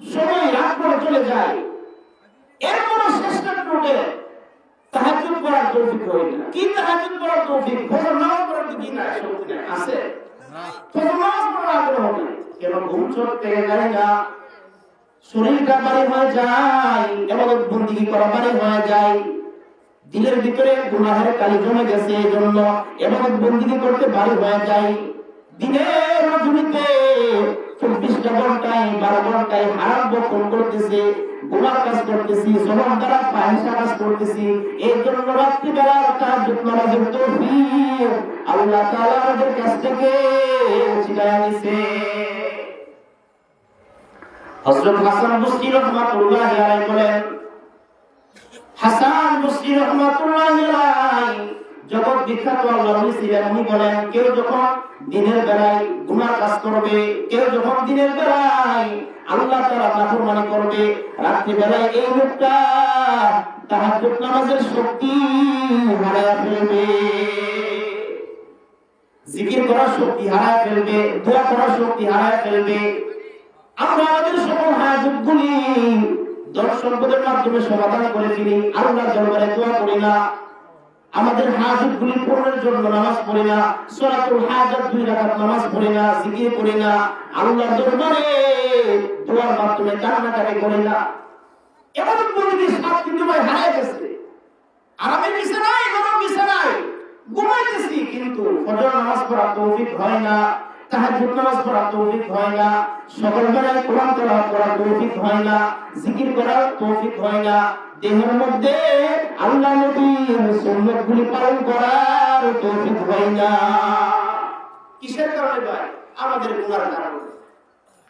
সময় রাত করে চলে যায়। এরপরও চেষ্টা করে তাহাজুদ করার তৌফিক হয় না। কি তাহাজুদ করার তৌফিক? ফজর নামাজ কি না। শক্তি নাই। আছে ফজর নামাজ আগ্রহ কেন ঘুম চোখ যায় না? শরীরটা বাড়ি হয়ে যায়। এবং বন্দিগি করা বাড়ি হয়ে যায়। দিলের ভিতরে গুনাহের কালি জমে গেছে এই জন্য এবং বন্দিগি করতে বাড়ি হয়ে যায়। দিনের মজুরিতে চব্বিশটা ঘন্টায় বারো বক্ষণ করতেছে গুনার কাজ করতেছি জনম দ্বারা কাজ করতেছি। এই জন্য রাত্রিবেলার কাজ নামাজের তৌফিক আল্লাহ আমাদের কাছ থেকে হাসান জগৎ বিখ্যাত আল্লাহ ছিলেন উনি বলেন, কেউ যখন দিনের বেলায় গুনাহ কাজ করবে, কেউ যখন দিনের বেলায় আল্লাহ তাআলা নাফরমানি করবে রাত্রি বেলায় এই লোকটা তাহাজ্জুদ নামাজের শক্তি হারায় ফেলবে। জিকির করার শক্তি হারায় ফেলবে, দোয়া করার শক্তি হারায় ফেলবে। আমরা আমাদের সকল হাজতগুলি দর্শনবোধের মাধ্যমে সমাধান করে ফেলি আল্লাহ দরবারে দোয়া করি না আমাদের হাজতগুলি পূরণের জন্য নামাজ পড়ি না সরাতুল হাজত দুই রাকাত নামাজ পড়ি না, জিকির করি না আল্লাহ দরবারে দোয়ার মাধ্যমে কান্নাকাটি করি না। এমন পরিবেশ সাত কিন্তু ভাই হারিয়ে গেছে। ঘুমাইতেছি, কিন্তু ফজর নামাজ পড়া তৌফিক হয় না, তাহাজ্জুদ নামাজ পড়া তৌফিক হয় না, সকল বেলায় কোরআন তেলাওয়াত করা তৌফিক হয় না, জিকির করার তৌফিক হয় না, দেহের মধ্যে আল্লাহ নবীর সুন্নাতগুলি পালন করার তৌফিক হয় না। কিসের কারণে ভাই? আমাদের গুনার কারণে।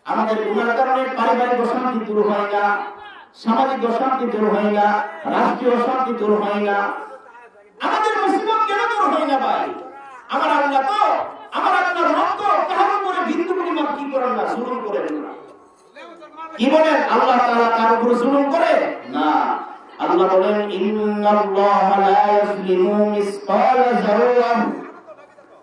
আমাদের গুনার কারণে পারিবারিক অশান্তি দূর হয় না সামাজিক অশান্তি দূর হয় না রাষ্ট্রীয় অশান্তি দূর হয় না। আমাদের মুসিবত কেন দূর হয় না ভাই? আমার আল্লাহ তো আমার আল্লাহর রক্ত কাহার উপরে বিন্দু পরিমাণ কি করেন না জুলুম করেন না। কি বলেন? আল্লাহ তাআলা কার উপরে জুলুম করে আল্লাহ বলেন ইন্নাল্লাহা লা ইয়াজলিমু মিসকালা যাররাহ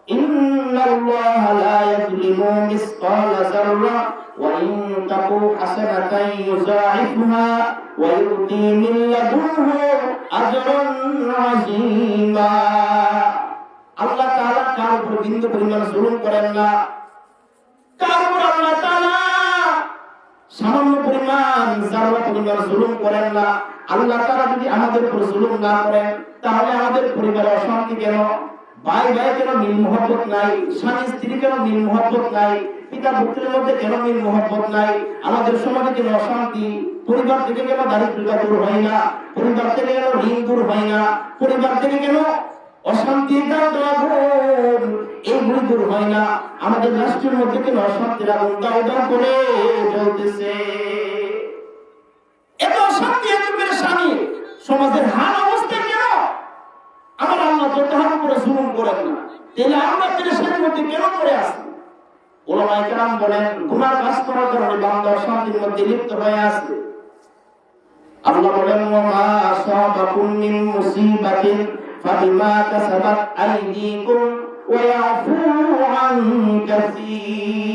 إن الله لا يظلم مثقال ذرة وإن تك حسنة يضاعفها ويؤتي من لدنه أجرا عظيما আল্লাহ তাআলা কার উপর বিন্দু পরিমাণ জুলুম করেন না আমাদের মধ্যে কেন সমাজে কেন অশান্তি? পরিবার থেকে কেন দারিদ্রতা দূর হয় না? পরিবার থেকে কেন ঋণ দূর হয় না? পরিবার থেকে কেন অশান্তি আগুন এইগুলি দূর হয় না। আমাদের রাষ্ট্রের মধ্যে কেন করে জ্বলতেছে এত অশান্তি এত পেরেশানি। সমাজের হাল অবস্থা কেন? আমার আল্লাহ তো তাহার উপরে জুলুম করেন না। তাহলে আমরা পেরেশানির মধ্যে কেন পড়ে আসি ওলামায়ে কেরাম বলেন গুনাহ কাজ করার কারণে বান্দা অশান্তির মধ্যে লিপ্ত হয়ে আছে। আল্লাহ বলেন, ওমা আসাবাকুম মিন মুসিবাতিন, ফাবিমা কাসাবাত আইদিকুম ওয়া ইয়াফু আন কাসীর।